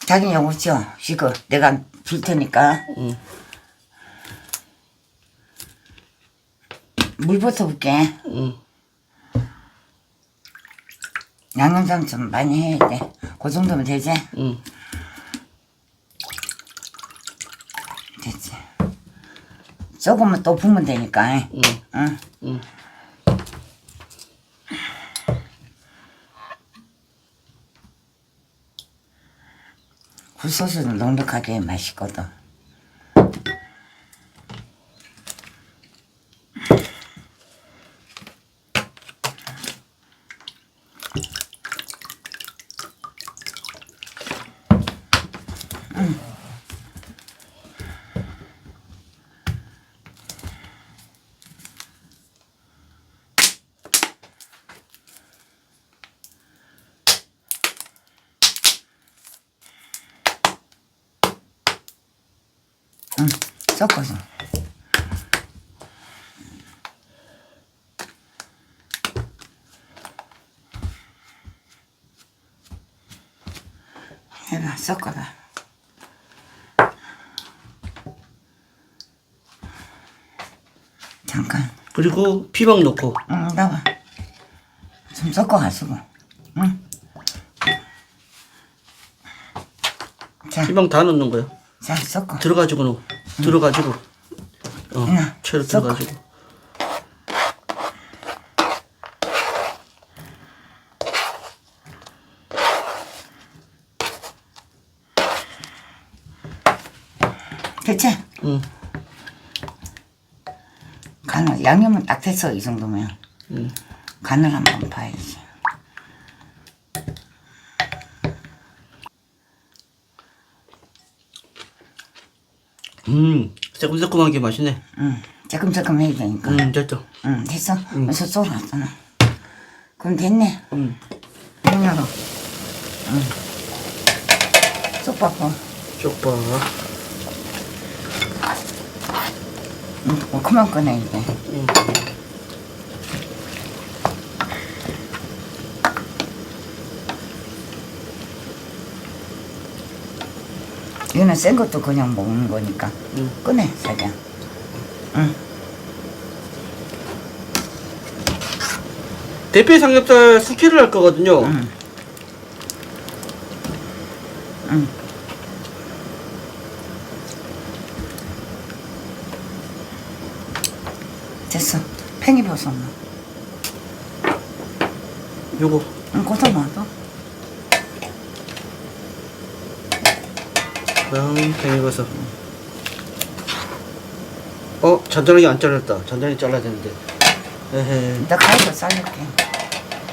자기 여보죠. 이거 내가 불 테니까. 응. 물부터 볼게. 응. 양념장 좀 많이 해야 돼. 그 정도면 되지? 응. 됐지. 조금만 또 부으면 되니까. 응. 응. 응. 굴소스는 넉넉하게 맛있거든. 응. 섞어서. 해봐, 섞어봐. 잠깐. 그리고 피망 넣고. 응, 나와. 좀 섞어 가지고. 응. 자, 피망 다 넣는 거야. 자, 섞어. 들어가지고 넣어. 들어가지고. 어. 응. 채로. 들어가지고. 됐지? 응. 간을, 양념은 딱 됐어, 이 정도면. 응. 간을 한번 봐야지. 음. 새콤새콤하게 맛있네. 응. 조금조금 해야 되니까. 음, 됐죠. 응, 됐어? 벌써 쏠았잖아. 그럼 됐네. 음. 문 열어. 응. 쏙 바꿔. 쪽파. 응, 어, 그만 꺼내, 이제. 음. 이거는 센 것도 그냥 먹는 거니까. 응. 꺼내, 자기야. 응. 대패 삼겹살 숙회를 할 거거든요. 응. 응. 됐어. 팽이 버섯 넣어. 요거. 응, 거기다 놔둬. 다음 팽이버섯. 어, 잔잔하게 안 잘랐다. 잔잔하게 잘라야 되는데. 에헤. 이따 가위로 자를게.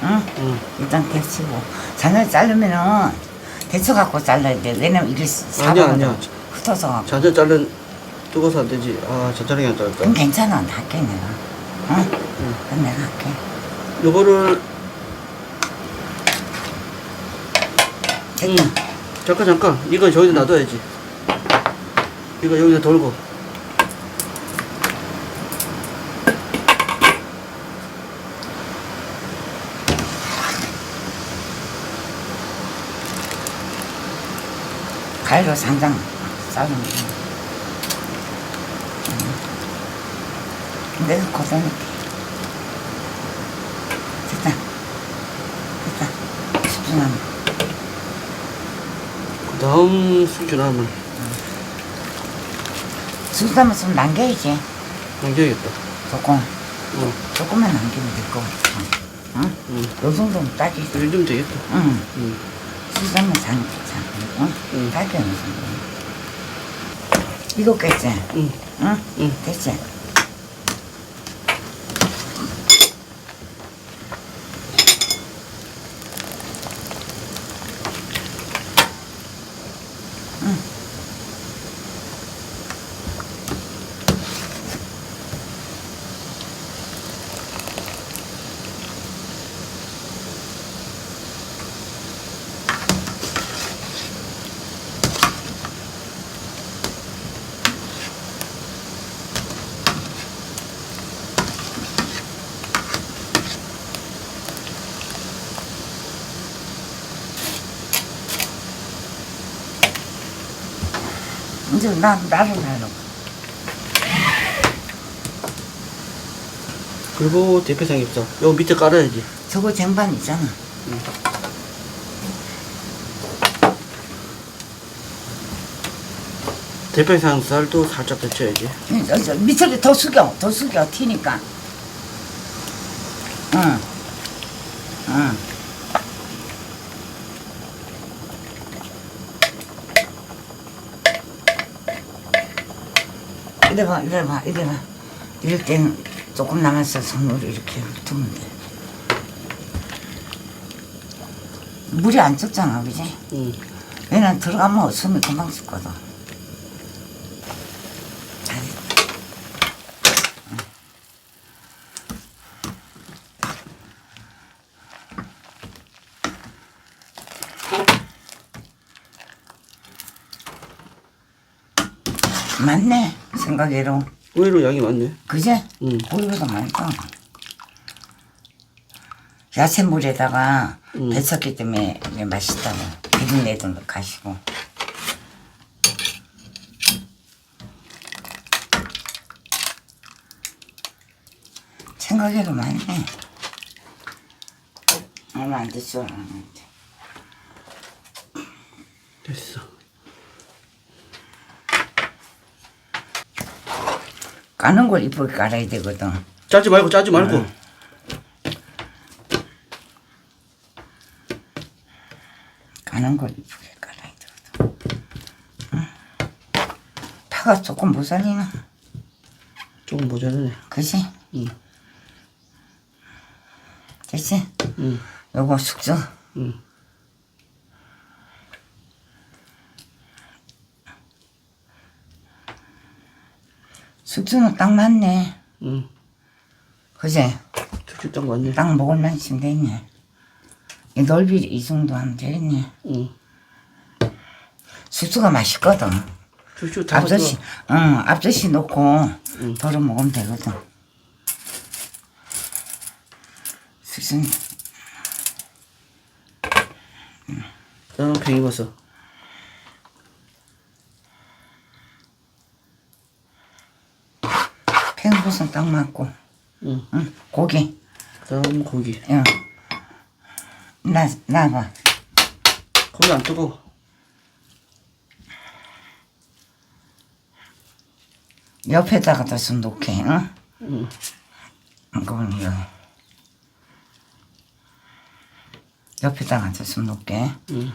응? 응. 일단 데치고. 잔을 자르면은 데쳐 갖고 잘라야 돼. 왜냐면 이게 아니야, 아니야. 흩어서. 갖고. 잔잔 자른 뜨거워서 안 되지. 아, 잔잔하게 안 잘랐다. 그럼 괜찮아. 나 할게, 내가. 응? 그럼 내가 할게. 요거를 됐다. 음. 잠깐 잠깐. 이거 저기다 놔둬야지. 이거 여기다 돌고. 가위로 산장 돼. 응. 내가 걷어낼게. 됐다. 됐다. 집중하면. 그 다음 숙주나물 수다면 좀 남겨야지. 남겨야겠다. 조금. 어, 조금만 남기면 될것 같아. 응? 응. 요 정도면 딱이. 이 정도면 되겠다. 응. 응. 수다면 장, 장. 응? 응. 딱이 어느 정도. 익었겠지? 응. 응? 응. 됐지? 이제 나 나로 나로. 그리고 대패 삼겹살. 요 밑에 깔아야지. 저거 쟁반 있잖아. 대패 삼겹살도 살짝 데쳐야지. 응, 저, 저 밑으로 더 숙여, 더 숙여 튀니까. 응, 응. 이래 봐, 이래 봐, 이래 봐. 이럴 땐 조금 남았어 손으로 이렇게 두면 돼. 물이 안 쪘잖아, 그지? 응. 얘는 들어가면 숨이 금방 죽거든. 맞네, 생각외로. 의외로 양이 많네. 그제? 응. 고기보다 많다. 야채물에다가 음. 데쳤기 때문에 이게 맛있다고. 비린내도 가시고. 생각해도 많네. 얼마 안 됐어. 됐어. 까는 걸 이쁘게 깔아야 되거든. 짜지 말고 짜지 말고. 응. 까는 걸 이쁘게 깔아야 되거든. 응. 파가 조금 모자리나? 조금 모자라네. 그지? 응. 됐지? 응. 요거 숙주. 응. 숙주는 딱 맞네. 응. 그지? 특히 딱 맞네. 딱 먹을 만큼 됐네. 이 넓이 이 정도 하면 되겠네. 응. 숙주가 맛있거든. 쭉쭉 다 앞접시, 응, 앞접시 놓고 응. 덜어 먹으면 되거든. 숙주는 그다음 팽이버섯. 팽이버섯 딱 맞고, 응. 응, 고기, 그다음 고기. 응. 나, 나봐. 고기 안 뜨거. 옆에다가 좀 놓게, 응? 응. 그건 이거. 옆에다가 좀 놓게. 응.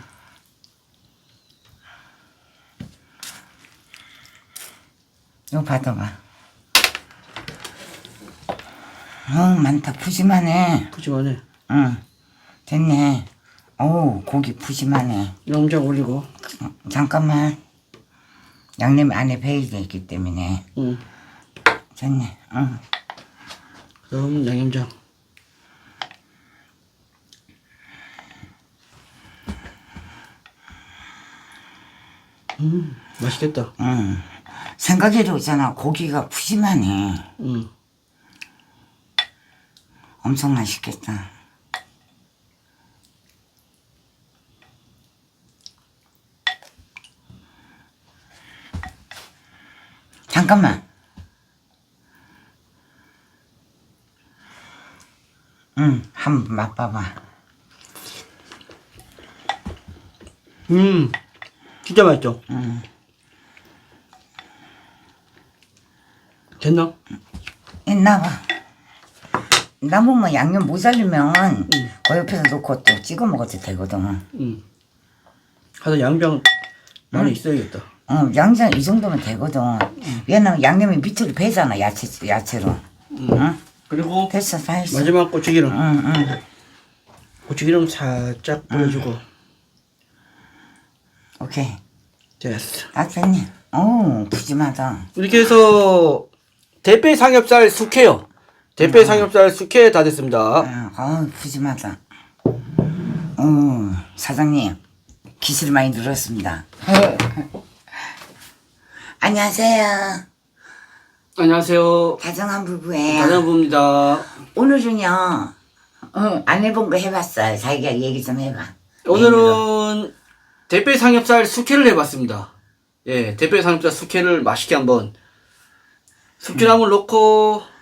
이거 받아봐. 어, 많다. 푸짐하네. 푸짐하네. 응. 됐네. 어우, 고기 푸짐하네. 양장 올리고. 어, 잠깐만. 양념 안에 배이게 있기 때문에. 응. 됐네. 응. 그다음 양념장. 음, 맛있겠다. 응. 생각해도 있잖아. 고기가 푸짐하네. 응. 엄청 맛있겠다. 잠깐만. 응, 한번 맛봐봐. 음, 진짜 맛있죠? 응. 됐나? 있나 봐. 남으면 양념 모자르면 그 옆에서 놓고 또 찍어 먹어도 되거든. 응. 하여튼 양장 많이 있어야겠다. 어, 양장 이 정도면 되거든. 얘는 양념이 밑으로 배잖아, 야채, 야채로. 응? 그리고 됐어, 다 했어. 마지막 고추기름. 응, 응. 고추기름 살짝 뿌려주고. 오케이. 됐어. 딱 됐네. 오, 푸짐하다. 이렇게 해서 대패 삼겹살 숙회요. 대패 삼겹살 숙회 다 됐습니다. 아, 어, 푸짐하다. 어, 사장님, 기술 많이 늘었습니다. 안녕하세요. 안녕하세요. 다정한 부부예요. 다나부입니다. 오늘은요, 어, 안 해본 거 해봤어요. 자기가 얘기 좀 해봐. 오늘은 대패 삼겹살 숙회를 해봤습니다. 예, 대패 삼겹살 숙회를 맛있게 한번 숙주나물 넣고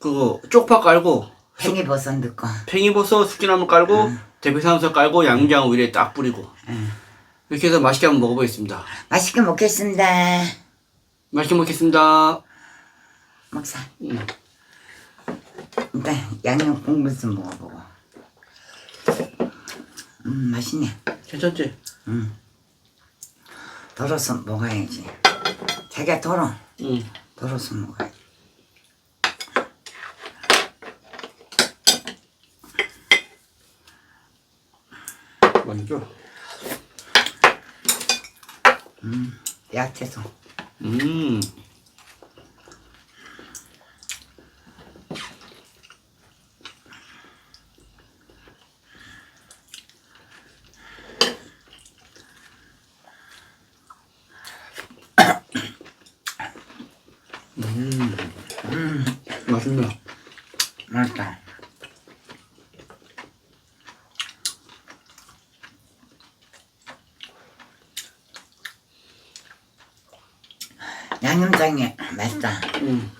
그거 쪽파 깔고 팽이버섯 넣고. 팽이버섯 숙주나물 깔고 대패 삼겹살 깔고 양념장 위에 딱 뿌리고 이렇게 해서 맛있게 한번 먹어보겠습니다. 맛있게 먹겠습니다. 맛있게 먹겠습니다. 먹사. 음. 일단 양념 국물 좀 먹어보고. 음 맛있네. 괜찮지? 덜어서 먹어야지. 자기가 덜어. 응. 덜어서 먹어야지. 맛있죠? 야채도. 음. 음. 맛있네. 맛있다. 양념장이 맛있다. 음.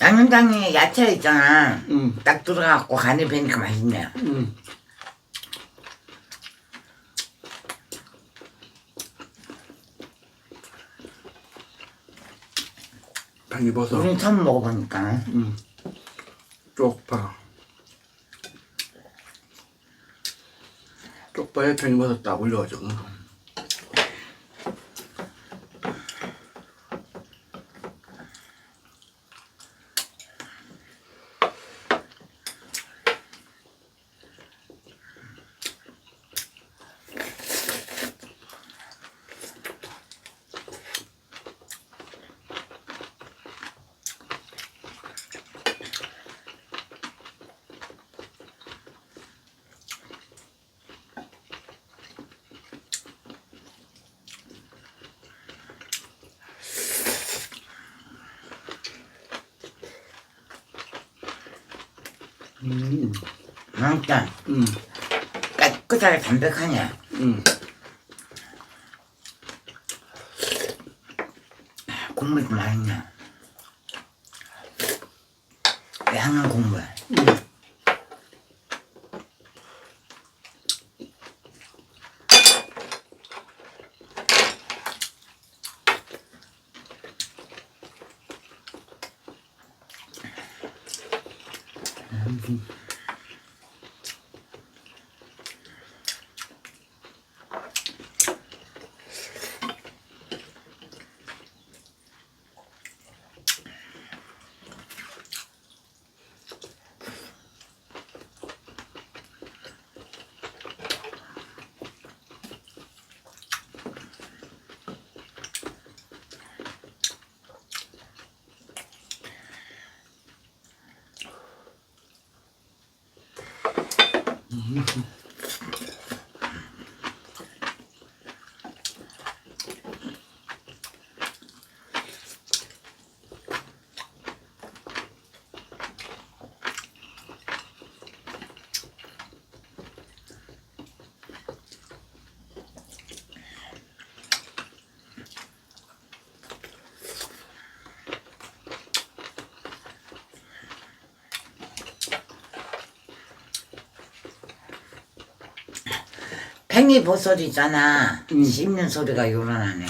양념장에 야채 있잖아. 음. 딱 들어가갖고 간이 배니까 맛있네. 음. 팽이버섯. 우린 처음 먹어보니까. 음. 쪽파. 쪽파에 팽이버섯 딱 올려가지고. 음. 맛있다. 음. 깨끗하게 담백하네. 음. 국물도 맛있네. 양은 국물. 팽이버섯 있잖아. 음. 씹는 소리가 요란하네.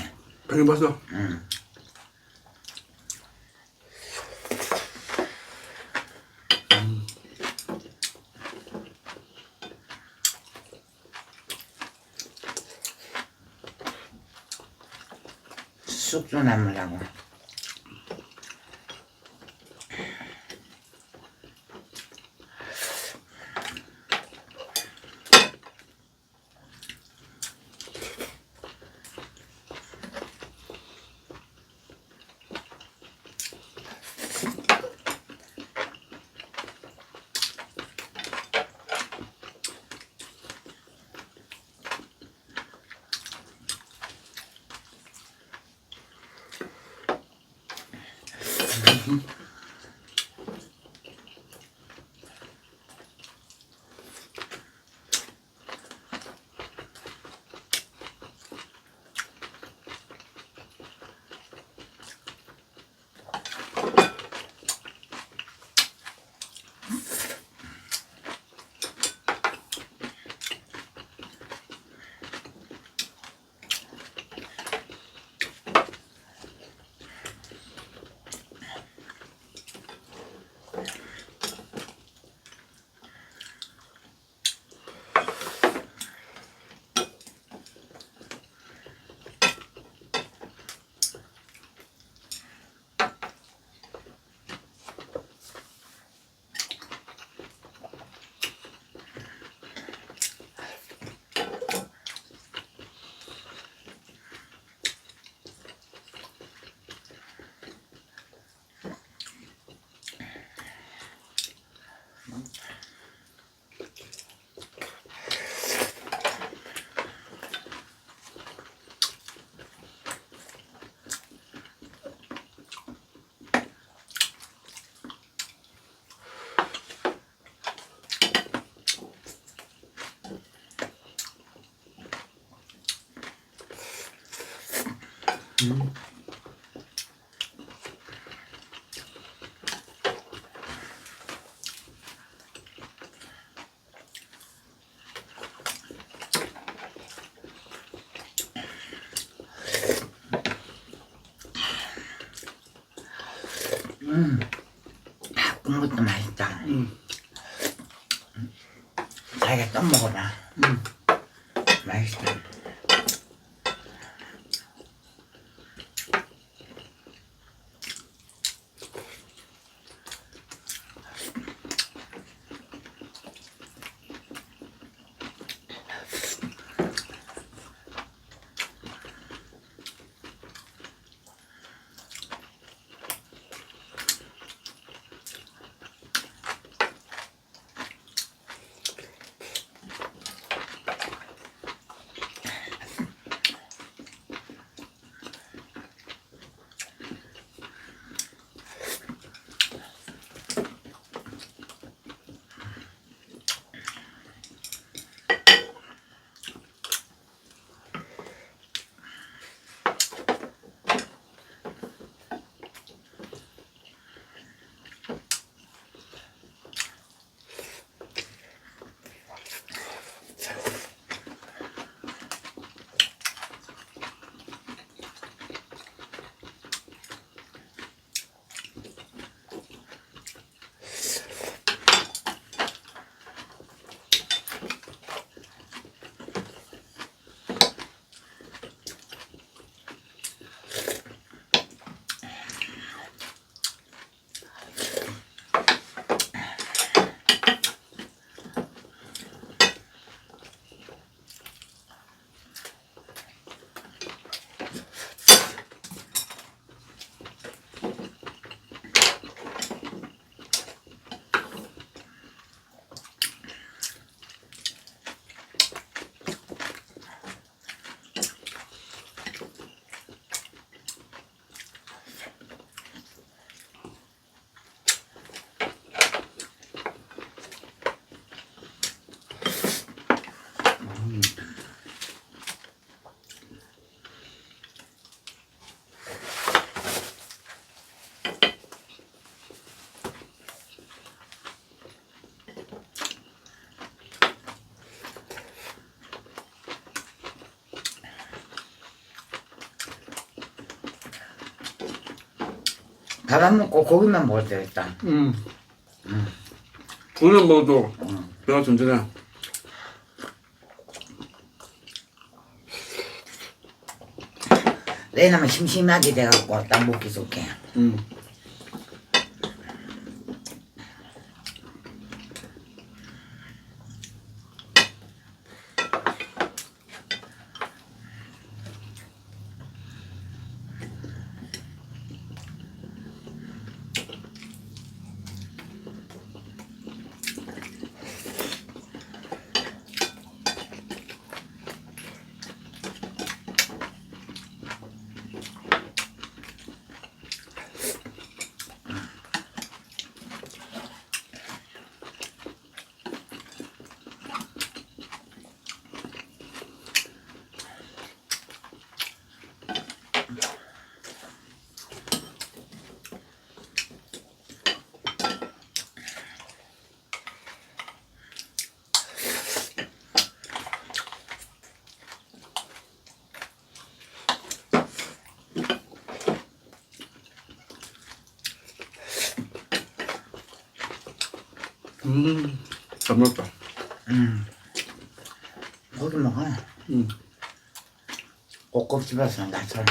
팽이버섯. 맛있다. 음. 자기가 또 먹어봐. 음. 맛있다. 밥안 먹고 고기만 먹을 때겠다. 음. 고기만 먹어도 배가 든든해. 왜냐면 심심하게 돼갖고 딱 먹기 좋게. 음. 음, 잘 먹었다. 고기 먹어. 음. 꼭꼭 집어서 나처럼.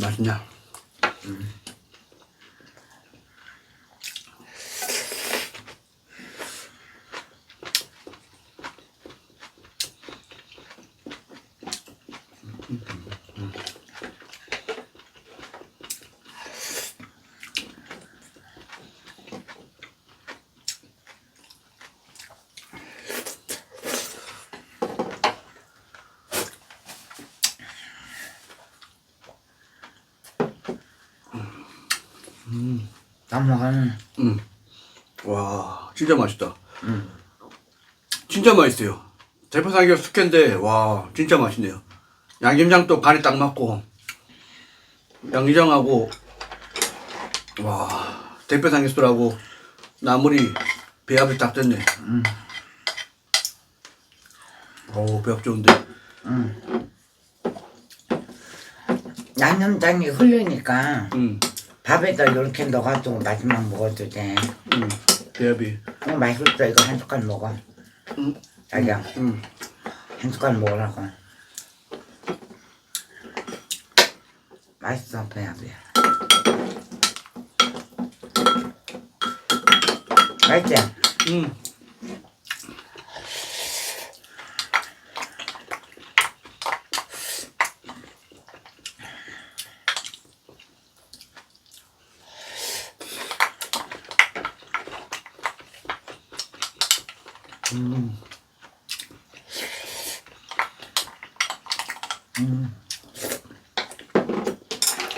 맛있냐? 나 먹어. 음. 와, 진짜 맛있다. 진짜 맛있어요. 대파 삼겹 숙회인데, 와, 진짜 맛있네요. 양념장도 간이 딱 맞고, 양념장하고, 와, 대파 삼겹살하고, 나물이 배합이 딱 됐네. 오, 배합 좋은데. 양념장이 흐르니까 음, 밥에다 이렇게 넣어가지고 마지막 먹어도 돼. 음, 배합이. 어, 맛있어. 이거 한 숟갈 먹어. 음, 자기야, 음. 한 숟갈 먹으라고. 맛있어, 배합이. 맛있지? 음.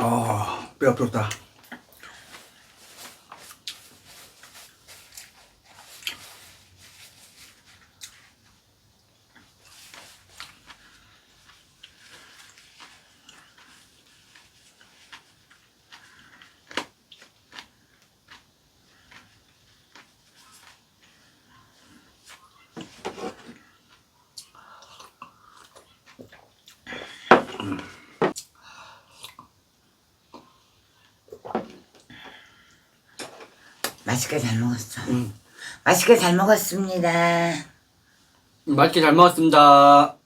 아, 배 아프다. 맛있게 잘 먹었어. 맛있게 잘 먹었습니다. 맛있게 잘 먹었습니다.